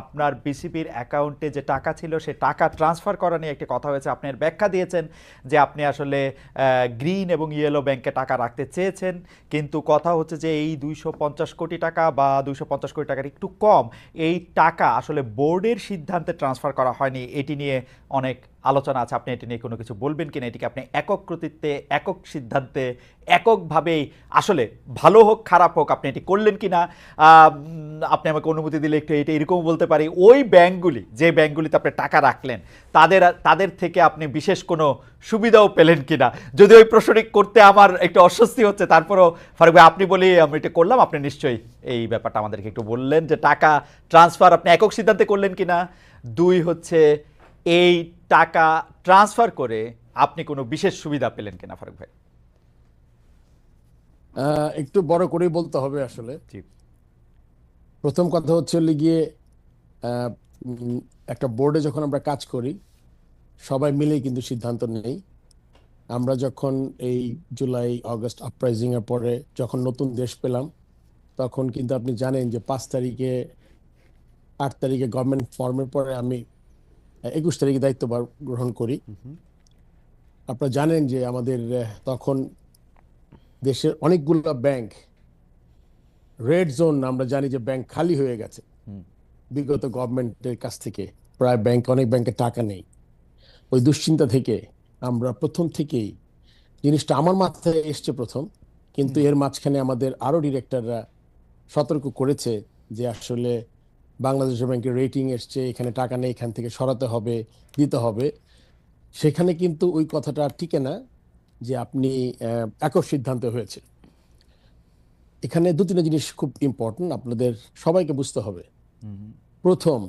আপনার বিসিবির অ্যাকাউন্টে যে টাকা ছিল, সে টাকা ট্রান্সফার করা নিয়ে একটি কথা হয়েছে। আপনি ব্যাখ্যা দিয়েছেন যে আপনি আসলে গ্রিন এবং ইয়েলো ব্যাংকে টাকা রাখতে চেয়েছেন, কিন্তু কথা হচ্ছে যে এই দুইশো পঞ্চাশ কোটি টাকা বা দুইশো পঞ্চাশ কোটি টাকার একটু কম, এই টাকা আসলে বোর্ডের সিদ্ধান্তে ট্রান্সফার করা হয়নি। এটি নিয়ে অনেক আলোচনা আছে, আপনি এটি নিয়ে কোনো কিছু বলবেন কিনা, এটিকে আপনি একক কৃতিত্বে, একক সিদ্ধান্তে, এককভাবেই আসলে ভালো হোক, খারাপ হোক, আপনি এটি করলেন কিনা আপনি আমাকে অনুমতি দিলে একটু এটা এরকম বলতে পারি, ওই ব্যাংকগুলি, যে ব্যাংকগুলিতে আপনি টাকা রাখলেন, তাদের তাদের থেকে আপনি বিশেষ কোনো সুবিধাও পেলেন কিনা। যদি ওই প্রশ্নটি করতে আমার একটু অস্বস্তি হচ্ছে, তারপরও ফারুক ভাই, আপনি বলি আমি এটা করলাম, আপনি নিশ্চয়ই এই ব্যাপারটা আমাদেরকে একটু বললেন যে টাকা ট্রান্সফার আপনি একক সিদ্ধান্তে করলেন কিনা। দুই হচ্ছে এই টাকা ট্রান্সফার করে আপনি কোনো বিশেষ সুবিধা পেলেন কিনা ফারুক ভাই? একটু বড় করেই বলতে হবে আসলে। প্রথম কথা হচ্ছে গিয়ে একটা বোর্ডে যখন আমরা কাজ করি সবাই মিলেই কিন্তু সিদ্ধান্ত নেই। আমরা যখন এই জুলাই আগস্ট আপরাইজিং এর পরে যখন নতুন দেশ পেলাম তখন কিন্তু আপনি জানেন যে পাঁচ তারিখে আট তারিখে গভর্নমেন্ট ফর্মের পরে আমি একুশ তারিখে দায়িত্বভার গ্রহণ করি। আপনারা জানেন যে আমাদের তখন দেশের অনেকগুলো ব্যাংক রেড জোন আমরা জানি যে ব্যাংক খালি হয়ে গেছে। বিগত গভর্নমেন্টের কাছ থেকে প্রায় ব্যাংক অনেক ব্যাংকে টাকা নেই। ওই দুশ্চিন্তা থেকে আমরা প্রথম থেকেই জিনিসটা আমার মাথায় এসছে প্রথম। কিন্তু এর মাঝখানে আমাদের আরও ডিরেক্টররা সতর্ক করেছে যে আসলে বাংলাদেশ ব্যাংকের রেটিং এসছে, এখানে টাকা নেই, এখান থেকে সরাতে হবে, দিতে হবে। সেখানে কিন্তু ওই কথাটা আর টিকে না যে আপনি একক সিদ্ধান্ত হয়েছে এখানে দু তিনটা জিনিস খুব ইম্পর্টেন্ট আপনাদের সবাইকে বুঝতে হবে। প্রথম,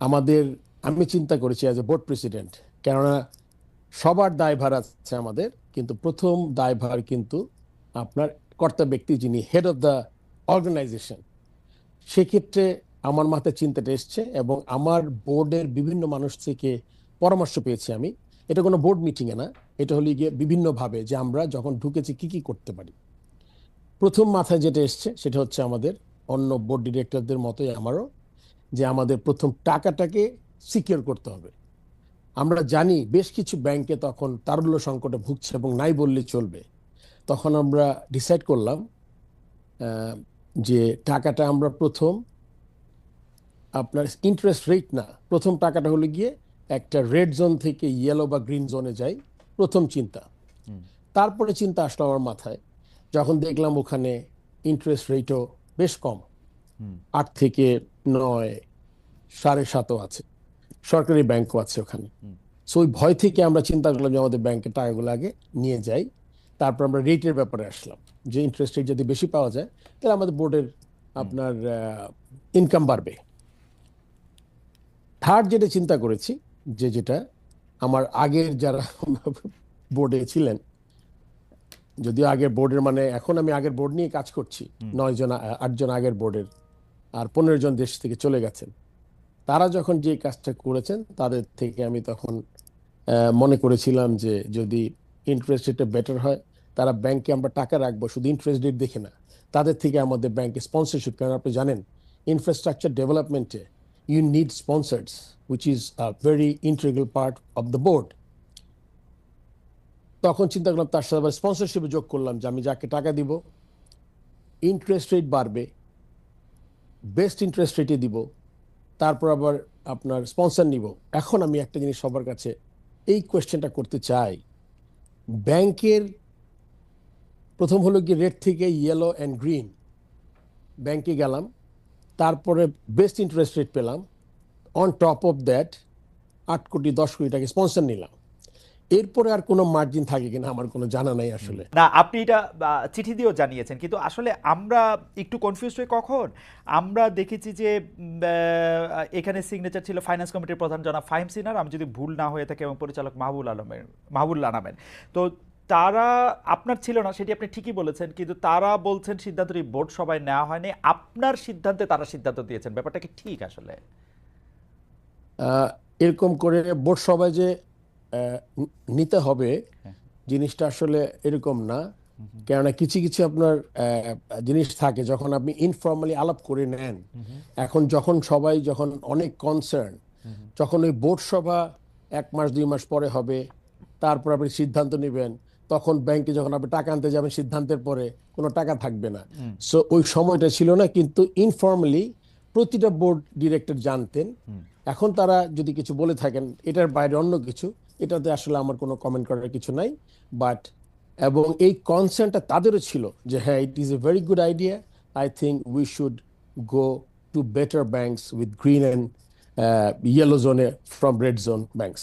আমাদের, আমি চিন্তা করেছি অ্যাজ এ বোর্ড প্রেসিডেন্ট কেননা সবার দায়ভার আছে আমাদের, কিন্তু প্রথম দায়ভার কিন্তু আপনার কর্তা ব্যক্তি যিনি হেড অফ দ্য অর্গানাইজেশন সেক্ষেত্রে আমার মাথায় চিন্তাটা এসছে এবং আমার বোর্ডের বিভিন্ন মানুষ থেকে পরামর্শ পেয়েছি আমি। এটা কোনো বোর্ড মিটিংয়ে না, এটা হলো গিয়ে বিভিন্নভাবে যে আমরা যখন ঢুকেছি কি কি করতে পারি। প্রথম মাথায় যেটা এসছে সেটা হচ্ছে আমাদের অন্য বোর্ড ডিরেক্টরদের মতোই আমারও, যে আমাদের প্রথম টাকাটাকে সিকিউর করতে হবে। আমরা জানি বেশ কিছু ব্যাংকে তখন তারল্য সংকটে ভুগছে এবং নাই বললে চলবে। তখন আমরা ডিসাইড করলাম যে টাকাটা আমরা প্রথম আপনার ইন্টারেস্ট রেট না। প্রথম টাকাটা হলো গিয়ে একটা রেড জোন থেকে ইয়েলো বা গ্রিন জোনে যাই প্রথম চিন্তা। তারপরে চিন্তা আসলো আমার মাথায় যখন দেখলাম ওখানে ইন্টারেস্ট রেটও বেশ কম। আট থেকে নয় সাড়ে সাতও আছে। সরকারি ব্যাংকও আছে ওখানে। সো ওই ভয় থেকে আমরা চিন্তা করলাম যে আমাদের ব্যাংকের টাকাগুলো আগে নিয়ে যাই। তারপর আমরা রেটের ব্যাপারে আসলাম। যে ইন্টারেস্ট রেট যদি বেশি পাওয়া যায় তাহলে আমাদের বোর্ডের আপনার ইনকাম বাড়বে। থার্ড যেটা চিন্তা করেছি যে যেটা আমার আগের যারা বোর্ডে ছিলেন যদিও আগের বোর্ডের মানে এখন আমি আগের বোর্ড নিয়ে কাজ করছি নয় জন আটজন আগের বোর্ডের আর পনেরো জন দেশ থেকে চলে গেছেন। তারা যখন যে কাজটা করেছেন তাদের থেকে আমি তখন মনে করেছিলাম যে যদি ইন্টারেস্ট রেটটা বেটার হয় তারা ব্যাংকে আমরা টাকা রাখব শুধু ইন্টারেস্ট রেট দেখে না। তাদের থেকে আমাদের ব্যাংকে স্পন্সরশিপ কারণ আপনি জানেন ইনফ্রাস্ট্রাকচার ডেভেলপমেন্টে you need sponsors which is a very integral part of the board তখন চিন্তা করলাম, তার সাথে আবার স্পন্সরশিপে যোগ করলাম যে আমি যাকে টাকা দিব ইন্টারেস্ট রেট বাড়বে বেস্ট ইন্টারেস্ট রেটে দিব, তারপর আবার আপনার স্পন্সর নিব। এখন আমি একটা জিনিস সবার কাছে এই কোয়েশ্চেনটা করতে চাই। ব্যাংকের প্রথম হলো কি রেড থেকে ইয়েলো অ্যান্ড গ্রিন ব্যাংকে গেলাম তারপরে বেস্ট ইন্টারেস্ট রেট পেলাম। অন টপ অফ দ্যাট আট কোটি দশ কোটি টাকা স্পন্সর নিলাম। এরপরে আর কোনো মার্জিন থাকে কিনা আমার কোনো জানা নাই আসলে। না, আপনি এটা চিঠি দিয়েও জানিয়েছেন। কিন্তু আসলে আমরা একটু কনফিউজ হই কখন? আমরা দেখেছি যে এখানে সিগনেচার ছিল ফাইন্যান্স কমিটির প্রধান জনাব ফাহিম সিনার আমি যদি ভুল না হয়ে থাকে এবং পরিচালক মাহবুল আলমের মাহবুল আনামের তো তারা আপনার ছিল না সেটি আপনি ঠিকই বলেছেন কিন্তু তারা বলছেন সিদ্ধান্তটি বোর্ড সবাই নেওয়া হয়নি। আপনার সিদ্ধান্তে তারা সিদ্ধান্ত দিয়েছেন ব্যাপারটা কি ঠিক আসলে? এরকম করে বোর্ড সবাই যে নিতে হবে জিনিসটা আসলে এরকম না। কেননা কিছু কিছু আপনার জিনিস থাকে যখন আপনি ইনফর্মালি আলাপ করে নেন এখন যখন সবাই যখন অনেক কনসার্ন যখন ওই বোর্ড সভা এক মাস দুই মাস পরে হবে তারপর আপনি সিদ্ধান্ত নেবেন তখন ব্যাংকে যখন আপনি টাকা আনতে যাবেন সিদ্ধান্তের পরে কোনো টাকা থাকবে না। সো ওই সময়টা ছিল না কিন্তু ইনফর্মালি প্রতিটা বোর্ড ডিরেক্টর জানতেন। এখন তারা যদি কিছু বলে থাকেন এটার বাইরে অন্য কিছু এটাতে আসলে আমার কোনো কমেন্ট করার কিছু নাই। বাট এবং এই কনসার্নটা তাদেরও ছিল যে হ্যাঁ it is a very good idea I think we should go to better banks with green and yellow জোনে ফ্রম রেড জোন ব্যাংকস